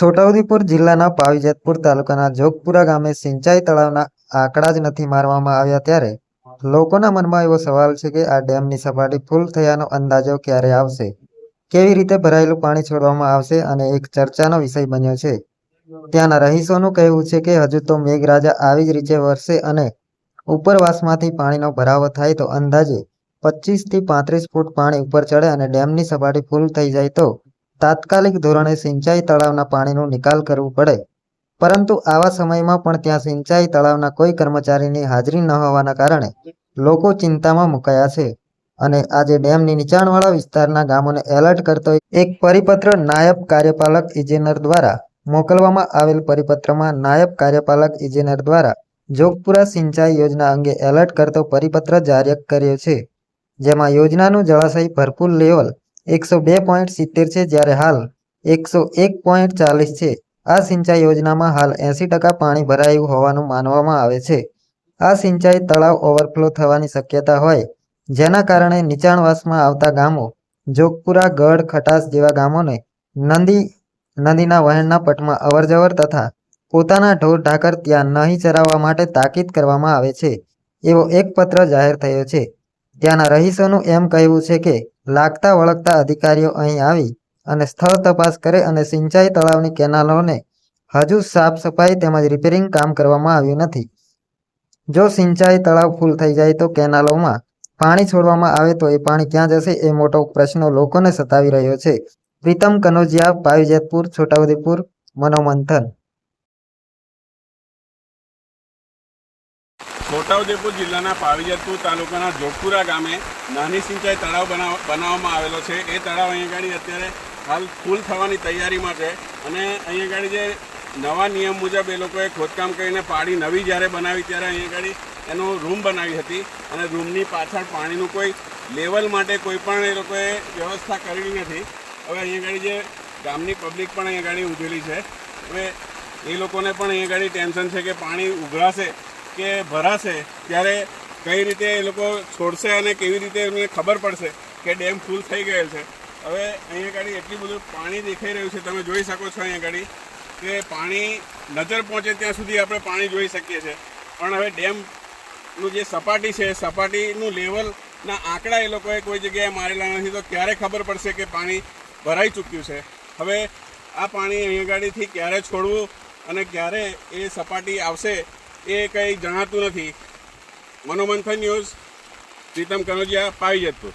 છોટાઉદેપુર જિલ્લાના પાવીજેતપુર તાલુકાના જોગપુરા ગામે સિંચાઈ તળાવના આંકડા જ નથી મારવામાં આવ્યા ત્યારે લોકોના મનમાં એવો સવાલ છે કે આ ડેમની સપાટી ફૂલ થયાનો અંદાજો ક્યારે આવશે? કેવી રીતે ભરાયેલું પાણી છોડવામાં આવશે? અને એક ચર્ચાનો વિષય બન્યો છે. ત્યાંના રહીશોનું કહેવું છે કે હજુ તો મેઘરાજા આવી જ રીતે વરસે અને ઉપરવાસમાંથી પાણીનો ભરાવો થાય તો અંદાજે પચીસથી પાંત્રીસ ફૂટ પાણી ઉપર ચડે અને ડેમની સપાટી ફૂલ થઈ જાય તો તાત્કાલિક ધોરણે સિંચાઈ તળાવના પાણીનો નિકાલ કરવું પડે. પરંતુ આવા સમયમાં પણ ત્યાં સિંચાઈ તળાવના કોઈ કર્મચારીની હાજરી ન હોવાના કારણે લોકો ચિંતામાં મુકાયા છે. અને આજે ડેમની નીચાણવાળા વિસ્તારના ગામોને એલર્ટ કરતો એક પરિપત્ર નાયબ કાર્યપાલક ઇજનેર દ્વારા મોકલવામાં આવેલ પરિપત્રમાં નાયબ કાર્યપાલક ઇજનેર દ્વારા જોગપુરા સિંચાઈ યોજના અંગે એલર્ટ કરતો પરિપત્ર જારી કર્યો છે. જેમાં યોજનાનું જળાશય ભરપૂર લેવલ એકસો બે પોઈન્ટ સિત્તેર છે જ્યારે હાલ એકસો એક પોઈન્ટ ચાલીસ છે. આ સિંચાઈ યોજનામાં હાલ એંસી ટકા પાણી ભરાયું હોવાનું માનવામાં આવે છે. આ સિંચાઈ તળાવ ઓવરફ્લો થવાની શક્યતા હોય, જેના કારણે નીચાણવાસમાં આવતા ગામો, જોગપુરા, ગઢ, ખટાસ જેવા ગામોને નદી, નદીના વહેણના પટમાં અવરજવર તથા પોતાના ઢોર ઢાકર ત્યાં નહીં ચરાવવા માટે તાકીદ કરવામાં આવે છે, એવો એક પત્ર જાહેર થયો છે. ત્યાંના રહીશોનું એમ કહેવું છે કે, લાગતા વળગતા અધિકારીઓ અહીં આવી અને સ્થળ તપાસ કરે અને સિંચાઈ તળાવની કેનાલોને હજુ સાફ સફાઈ તેમજ રિપેરિંગ કામ કરવામાં આવ્યું નથી. જો સિંચાઈ તળાવ ફૂલ થઈ જાય તો કેનાલોમાં પાણી છોડવામાં આવે તો એ પાણી ક્યાં જશે એ મોટો પ્રશ્ન લોકોને સતાવી રહ્યો છે. પ્રીતમ કનોજિયા, પાવીજેતપુર, છોટાઉદેપુર, મનોમંથન. છોટાઉદેપુર જિલ્લાના પાવીજતપુર તાલુકાના જોગપુરા ગામે નાની સિંચાઈ તળાવ બનાવ, બનાવવામાં આવેલો છે. એ તળાવ અહીંયા ગાડી અત્યારે હાલ ફૂલ થવાની તૈયારીમાં છે અને અહીંયા ગાડી જે નવા નિયમ મુજબ એ લોકોએ ખોદકામ કરીને પાડી નવી જ્યારે બનાવી ત્યારે અહીંયા ગાડી એનો રૂમ બનાવી હતી અને રૂમની પાછળ પાણીનું કોઈ લેવલ માટે કોઈ પણ એ લોકોએ વ્યવસ્થા કરેલી નથી. હવે અહીંયા ગાડી જે ગામની પબ્લિક પણ અહીંયા ગાડી ઉભેલી છે. હવે એ લોકોને પણ અહીંયા ગાડી ટેન્શન છે કે પાણી ઉઘરાશે કે ભરાશે, ત્યારે કઈ રીતે એ લોકો છોડશે અને કેવી રીતે એમને ખબર પડશે કે ડેમ ફૂલ થઈ ગયેલ છે. હવે અહીંયા ગાડી એટલી બધું પાણી દેખાઈ રહ્યું છે, તમે જોઈ શકો છો અહીંયા ગાડી, કે પાણી નજર પહોંચે ત્યાં સુધી આપણે પાણી જોઈ શકીએ છીએ. પણ હવે ડેમનું જે સપાટી છે, સપાટીનું લેવલના આંકડા એ લોકોએ કોઈ જગ્યાએ મારેલા નથી, તો ક્યારે ખબર પડશે કે પાણી ભરાઈ ચૂક્યું છે? હવે આ પાણી અહીંયા ગાડીથી ક્યારે છોડવું અને ક્યારે એ સપાટી આવશે એ કંઈ જણાતું નથી. મનોમંથન ન્યૂઝ પ્રીતમ કનોજિયા પાવીજતપુર.